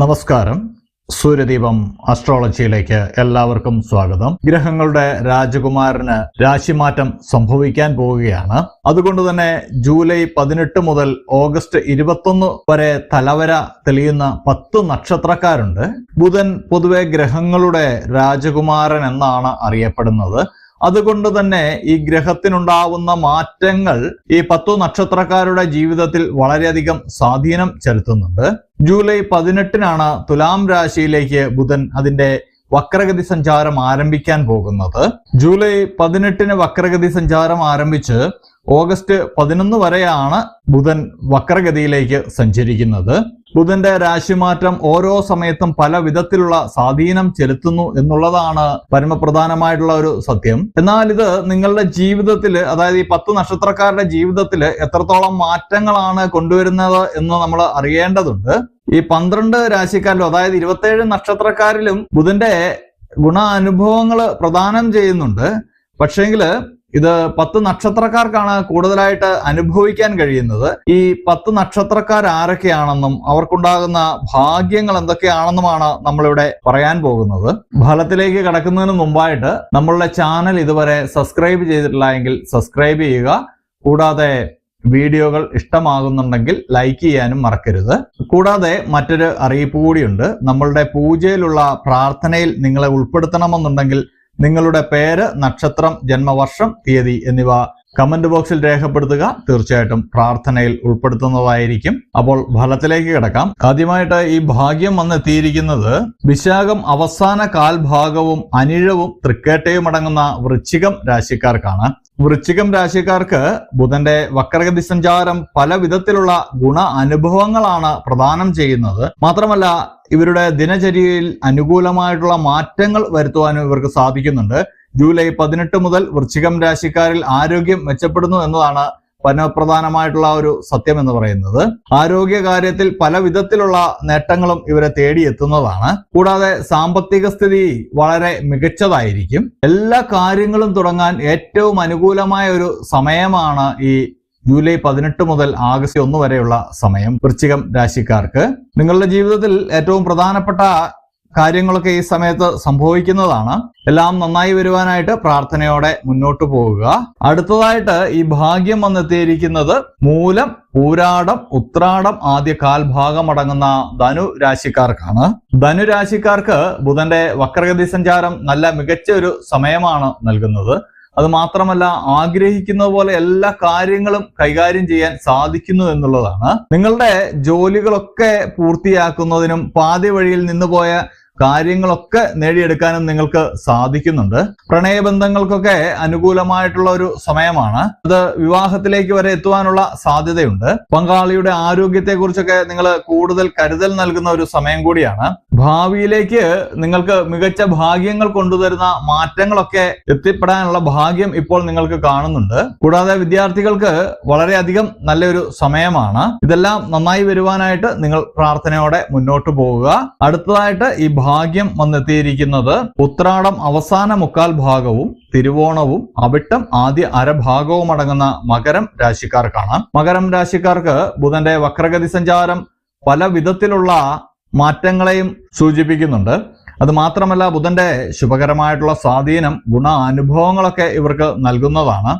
നമസ്കാരം. സൂര്യദീപം അസ്ട്രോളജിയിലേക്ക് എല്ലാവർക്കും സ്വാഗതം. ഗ്രഹങ്ങളുടെ രാജകുമാരന് രാശിമാറ്റം സംഭവിക്കാൻ പോവുകയാണ്. അതുകൊണ്ട് തന്നെ ജൂലൈ പതിനെട്ട് മുതൽ ഓഗസ്റ്റ് ഇരുപത്തൊന്ന് വരെ തലവര തെളിയുന്ന പത്ത് നക്ഷത്രക്കാരുണ്ട്. ബുധൻ പൊതുവെ ഗ്രഹങ്ങളുടെ രാജകുമാരൻ എന്നാണ് അറിയപ്പെടുന്നത്. അതുകൊണ്ട് തന്നെ ഈ ഗ്രഹത്തിനുണ്ടാവുന്ന മാറ്റങ്ങൾ ഈ പത്തു നക്ഷത്രക്കാരുടെ ജീവിതത്തിൽ വളരെയധികം സ്വാധീനം ചെലുത്തുന്നുണ്ട്. ജൂലൈ പതിനെട്ടിനാണ് തുലാം രാശിയിലേക്ക് ബുധൻ അതിന്റെ വക്രഗതി സഞ്ചാരം ആരംഭിക്കാൻ പോകുന്നത്. ജൂലൈ പതിനെട്ടിന് വക്രഗതി സഞ്ചാരം ആരംഭിച്ച് ഓഗസ്റ്റ് പതിനൊന്ന് വരെയാണ് ബുധൻ വക്രഗതിയിലേക്ക് സഞ്ചരിക്കുന്നത്. ബുധന്റെ രാശിമാറ്റം ഓരോ സമയത്തും പല വിധത്തിലുള്ള സ്വാധീനം ചെലുത്തുന്നു എന്നുള്ളതാണ് പരമപ്രധാനമായിട്ടുള്ള ഒരു സത്യം. എന്നാൽ ഇത് നിങ്ങളുടെ ജീവിതത്തിൽ അതായത് ഈ പത്ത് നക്ഷത്രക്കാരുടെ ജീവിതത്തിൽ എത്രത്തോളം മാറ്റങ്ങളാണ് കൊണ്ടുവരുന്നത് എന്ന് നമ്മൾ അറിയേണ്ടതുണ്ട്. ഈ പന്ത്രണ്ട് രാശിക്കാരിലും അതായത് ഇരുപത്തേഴ് നക്ഷത്രക്കാരിലും ബുധന്റെ ഗുണാനുഭവങ്ങൾ പ്രദാനം ചെയ്യുന്നുണ്ട്. പക്ഷേങ്കിൽ ഇത് പത്ത് നക്ഷത്രക്കാർക്കാണ് കൂടുതലായിട്ട് അനുഭവിക്കാൻ കഴിയുന്നത്. ഈ പത്ത് നക്ഷത്രക്കാർ ആരൊക്കെയാണെന്നും അവർക്കുണ്ടാകുന്ന ഭാഗ്യങ്ങൾ എന്തൊക്കെയാണെന്നുമാണ് നമ്മളിവിടെ പറയാൻ പോകുന്നത്. ഫലത്തിലേക്ക് കടക്കുന്നതിന് മുമ്പായിട്ട് നമ്മളുടെ ചാനൽ ഇതുവരെ സബ്സ്ക്രൈബ് ചെയ്തിട്ടില്ല എങ്കിൽ സബ്സ്ക്രൈബ് ചെയ്യുക. കൂടാതെ വീഡിയോകൾ ഇഷ്ടമാകുന്നുണ്ടെങ്കിൽ ലൈക്ക് ചെയ്യാനും മറക്കരുത്. കൂടാതെ മറ്റൊരു അറിയിപ്പ് കൂടിയുണ്ട്. നമ്മളുടെ പൂജയിലുള്ള പ്രാർത്ഥനയിൽ നിങ്ങളെ ഉൾപ്പെടുത്തണമെന്നുണ്ടെങ്കിൽ നിങ്ങളുടെ പേര് നക്ഷത്രം ജന്മവർഷം തീയതി എന്നിവ കമന്റ് ബോക്സിൽ രേഖപ്പെടുത്തുക. തീർച്ചയായിട്ടും പ്രാർത്ഥനയിൽ ഉൾപ്പെടുത്തുന്നതായിരിക്കും. അപ്പോൾ ഫലത്തിലേക്ക് കിടക്കാം. ആദ്യമായിട്ട് ഈ ഭാഗ്യം വന്നെത്തിയിരിക്കുന്നത് വിശാഖം അവസാന കാൽഭാഗവും അനിഴവും തൃക്കേട്ടയും അടങ്ങുന്ന വൃശ്ചികം രാശിക്കാർക്കാണ്. വൃശ്ചികം രാശിക്കാർക്ക് ബുധന്റെ വക്രഗതി സഞ്ചാരം പല വിധത്തിലുള്ള ഗുണ അനുഭവങ്ങളാണ് പ്രദാനം ചെയ്യുന്നത്. മാത്രമല്ല ഇവരുടെ ദിനചര്യയിൽ അനുകൂലമായിട്ടുള്ള മാറ്റങ്ങൾ വരുത്തുവാനും ഇവർക്ക് സാധിക്കുന്നുണ്ട്. ജൂലൈ പതിനെട്ട് മുതൽ വൃശ്ചികം രാശിക്കാരിൽ ആരോഗ്യം മെച്ചപ്പെടുന്നു എന്നതാണ് പരമപ്രധാനമായിട്ടുള്ള ഒരു സത്യം എന്ന് പറയുന്നത്. ആരോഗ്യ കാര്യത്തിൽ പല വിധത്തിലുള്ള നേട്ടങ്ങളും ഇവരെ തേടിയെത്തുന്നതാണ് കൂടാതെ സാമ്പത്തിക സ്ഥിതി വളരെ മികച്ചതായിരിക്കും. എല്ലാ കാര്യങ്ങളും തുടങ്ങാൻ ഏറ്റവും അനുകൂലമായ ഒരു സമയമാണ് ഈ ജൂലൈ പതിനെട്ട് മുതൽ ആഗസ്റ്റ് ഒന്ന് വരെയുള്ള സമയം വൃശ്ചികം രാശിക്കാർക്ക്. നിങ്ങളുടെ ജീവിതത്തിൽ ഏറ്റവും പ്രധാനപ്പെട്ട കാര്യങ്ങളൊക്കെ ഈ സമയത്ത് സംഭവിക്കുന്നതാണ്. എല്ലാം നന്നായി വരുവാനായിട്ട് പ്രാർത്ഥനയോടെ മുന്നോട്ട് പോവുക. അടുത്തതായിട്ട് ഈ ഭാഗ്യം വന്നെത്തിയിരിക്കുന്നത് മൂലം പൂരാടം ഉത്രാടം ആദ്യ കാൽഭാഗം അടങ്ങുന്ന ധനു രാശിക്കാർക്കാണ് ധനു രാശിക്കാർക്ക് ബുധന്റെ വക്രഗതി സഞ്ചാരം നല്ല മികച്ച ഒരു സമയമാണ് നൽകുന്നത്. അത് മാത്രമല്ല ആഗ്രഹിക്കുന്ന പോലെ എല്ലാ കാര്യങ്ങളും കൈകാര്യം ചെയ്യാൻ സാധിക്കുന്നു എന്നുള്ളതാണ്. നിങ്ങളുടെ ജോലികളൊക്കെ പൂർത്തിയാക്കുന്നതിനും പാതി വഴിയിൽ നിന്നുപോയ കാര്യങ്ങളൊക്കെ നേടിയെടുക്കാനും നിങ്ങൾക്ക് സാധിക്കുന്നുണ്ട്. പ്രണയബന്ധങ്ങൾക്കൊക്കെ അനുകൂലമായിട്ടുള്ള ഒരു സമയമാണ്. അത് വിവാഹത്തിലേക്ക് വരെ എത്തുവാനുള്ള സാധ്യതയുണ്ട്. പങ്കാളിയുടെ ആരോഗ്യത്തെക്കുറിച്ചൊക്കെ നിങ്ങൾ കൂടുതൽ കരുതൽ നൽകുന്ന ഒരു സമയം കൂടിയാണ്. ഭാവിയിലേക്ക് നിങ്ങൾക്ക് മികച്ച ഭാഗ്യങ്ങൾ കൊണ്ടുതരുന്ന മാറ്റങ്ങളൊക്കെ എത്തിപ്പെടാനുള്ള ഭാഗ്യം ഇപ്പോൾ നിങ്ങൾക്ക് കാണുന്നുണ്ട്. കൂടാതെ വിദ്യാർത്ഥികൾക്ക് വളരെയധികം നല്ലൊരു സമയമാണ്. ഇതെല്ലാം നന്നായി വരുവാനായിട്ട് നിങ്ങൾ പ്രാർത്ഥനയോടെ മുന്നോട്ട് പോവുക. അടുത്തതായിട്ട് ഈ ഭാഗ്യം വന്നെത്തിയിരിക്കുന്നത് ഉത്രാടം അവസാന മുക്കാൽ ഭാഗവും തിരുവോണവും അവിട്ടം ആദ്യ അരഭാഗവും അടങ്ങുന്ന മകരം രാശിക്കാർക്കാണ് മകരം രാശിക്കാർക്ക് ബുധന്റെ വക്രഗതി സഞ്ചാരം പല വിധത്തിലുള്ള മാറ്റങ്ങളെയും സൂചിപ്പിക്കുന്നുണ്ട്. അത് മാത്രമല്ല ബുധന്റെ ശുഭകരമായിട്ടുള്ള സ്വാധീനം ഗുണ അനുഭവങ്ങളൊക്കെ ഇവർക്ക് നൽകുന്നതാണ്.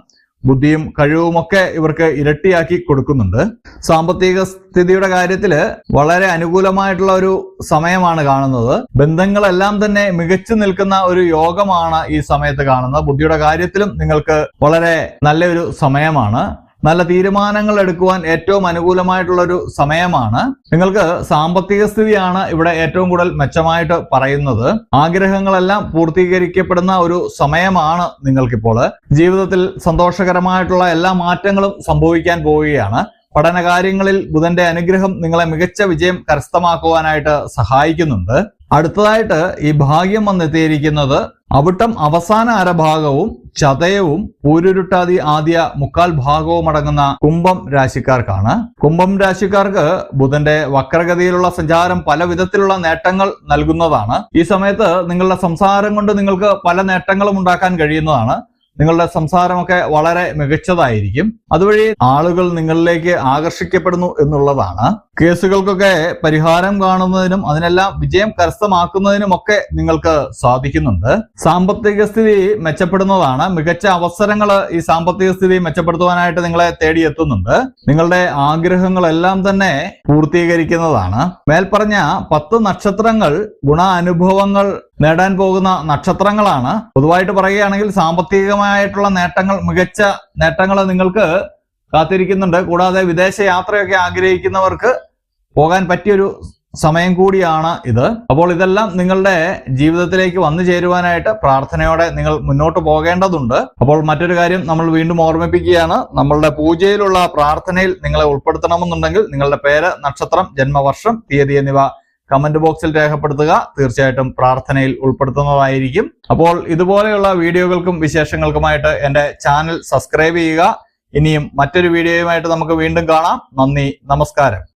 ബുദ്ധിയും കഴിവുമൊക്കെ ഇവർക്ക് ഇരട്ടിയാക്കി കൊടുക്കുന്നുണ്ട്. സാമ്പത്തിക സ്ഥിതിയുടെ കാര്യത്തിൽ വളരെ അനുകൂലമായിട്ടുള്ള ഒരു സമയമാണ് കാണുന്നത്. ബന്ധങ്ങളെല്ലാം തന്നെ മികച്ചു നിൽക്കുന്ന ഒരു യോഗമാണ് ഈ സമയത്ത് കാണുന്നത്. ബുദ്ധിയുടെ കാര്യത്തിലും നിങ്ങൾക്ക് വളരെ നല്ലൊരു സമയമാണ്. നല്ല തീരുമാനങ്ങൾ എടുക്കുവാൻ ഏറ്റവും അനുകൂലമായിട്ടുള്ള ഒരു സമയമാണ്. നിങ്ങൾക്ക് സാമ്പത്തിക സ്ഥിതിയാണ് ഇവിടെ ഏറ്റവും കൂടുതൽ മെച്ചമായിട്ട് പറയുന്നത്. ആഗ്രഹങ്ങളെല്ലാം പൂർത്തീകരിക്കപ്പെടുന്ന ഒരു സമയമാണ് നിങ്ങൾക്കിപ്പോൾ. ജീവിതത്തിൽ സന്തോഷകരമായിട്ടുള്ള എല്ലാ മാറ്റങ്ങളും സംഭവിക്കാൻ പോവുകയാണ്. പഠനകാര്യങ്ങളിൽ ബുധന്റെ അനുഗ്രഹം നിങ്ങളെ മികച്ച വിജയം കരസ്ഥമാക്കുവാനായിട്ട് സഹായിക്കുന്നുണ്ട്. അടുത്തതായിട്ട് ഈ ഭാഗ്യം വന്നെത്തിയിരിക്കുന്നത് അവിട്ടം അവസാന അരഭാഗവും ചതയവും പൂരുരുട്ടാതി ആദ്യ മുക്കാൽ ഭാഗവും അടങ്ങുന്ന കുംഭം രാശിക്കാർക്കാണ്. കുംഭം രാശിക്കാർക്ക് ബുധന്റെ വക്രഗതിയിലുള്ള സഞ്ചാരം പല വിധത്തിലുള്ള നേട്ടങ്ങൾ നൽകുന്നതാണ്. ഈ സമയത്ത് നിങ്ങളുടെ സംസാരം കൊണ്ട് നിങ്ങൾക്ക് പല നേട്ടങ്ങളും ഉണ്ടാക്കാൻ കഴിയുന്നതാണ്. നിങ്ങളുടെ സംസാരമൊക്കെ വളരെ മികച്ചതായിരിക്കും. അതുവഴി ആളുകൾ നിങ്ങളിലേക്ക് ആകർഷിക്കപ്പെടുന്നു എന്നുള്ളതാണ്. കേസുകൾക്കൊക്കെ പരിഹാരം കാണുന്നതിനും അതിനെല്ലാം വിജയം കരസ്ഥമാക്കുന്നതിനുമൊക്കെ നിങ്ങൾക്ക് സാധിക്കുന്നുണ്ട്. സാമ്പത്തിക സ്ഥിതി മെച്ചപ്പെടുന്നതാണ്. മികച്ച അവസരങ്ങൾ ഈ സാമ്പത്തിക സ്ഥിതി മെച്ചപ്പെടുത്തുവാനായിട്ട് നിങ്ങളെ തേടിയെത്തുന്നുണ്ട്. നിങ്ങളുടെ ആഗ്രഹങ്ങളെല്ലാം തന്നെ പൂർത്തീകരിക്കുന്നതാണ്. മേൽപ്പറഞ്ഞ പത്ത് നക്ഷത്രങ്ങൾ ഗുണാനുഭവങ്ങൾ നേടാൻ പോകുന്ന നക്ഷത്രങ്ങളാണ്. പൊതുവായിട്ട് പറയുകയാണെങ്കിൽ സാമ്പത്തികമായിട്ടുള്ള നേട്ടങ്ങൾ മികച്ച നേട്ടങ്ങൾ നിങ്ങൾക്ക് കാത്തിരിക്കുന്നുണ്ട്. കൂടാതെ വിദേശ യാത്രയൊക്കെ ആഗ്രഹിക്കുന്നവർക്ക് പോകാൻ പറ്റിയൊരു സമയം കൂടിയാണ് ഇത്. അപ്പോൾ ഇതെല്ലാം നിങ്ങളുടെ ജീവിതത്തിലേക്ക് വന്നു ചേരുവാനായിട്ട് പ്രാർത്ഥനയോടെ നിങ്ങൾ മുന്നോട്ട് പോകേണ്ടതുണ്ട്. അപ്പോൾ മറ്റൊരു കാര്യം നമ്മൾ വീണ്ടും ഓർമ്മിപ്പിക്കുകയാണ്. നമ്മളുടെ പൂജയിലുള്ള പ്രാർത്ഥനയിൽ നിങ്ങളെ ഉൾപ്പെടുത്തണമെന്നുണ്ടെങ്കിൽ നിങ്ങളുടെ പേര് നക്ഷത്രം ജന്മവർഷം തീയതി എന്നിവ കമന്റ് ബോക്സിൽ രേഖപ്പെടുത്തുക. തീർച്ചയായിട്ടും പ്രാർത്ഥനയിൽ ഉൾപ്പെടുത്തുന്നതായിരിക്കും. അപ്പോൾ ഇതുപോലെയുള്ള വീഡിയോകൾക്കും വിശേഷങ്ങൾക്കുമായിട്ട് എന്റെ ചാനൽ സബ്സ്ക്രൈബ് ചെയ്യുക. ഇനിയും മറ്റൊരു വീഡിയോയുമായിട്ട് നമുക്ക് വീണ്ടും കാണാം. നന്ദി നമസ്കാരം.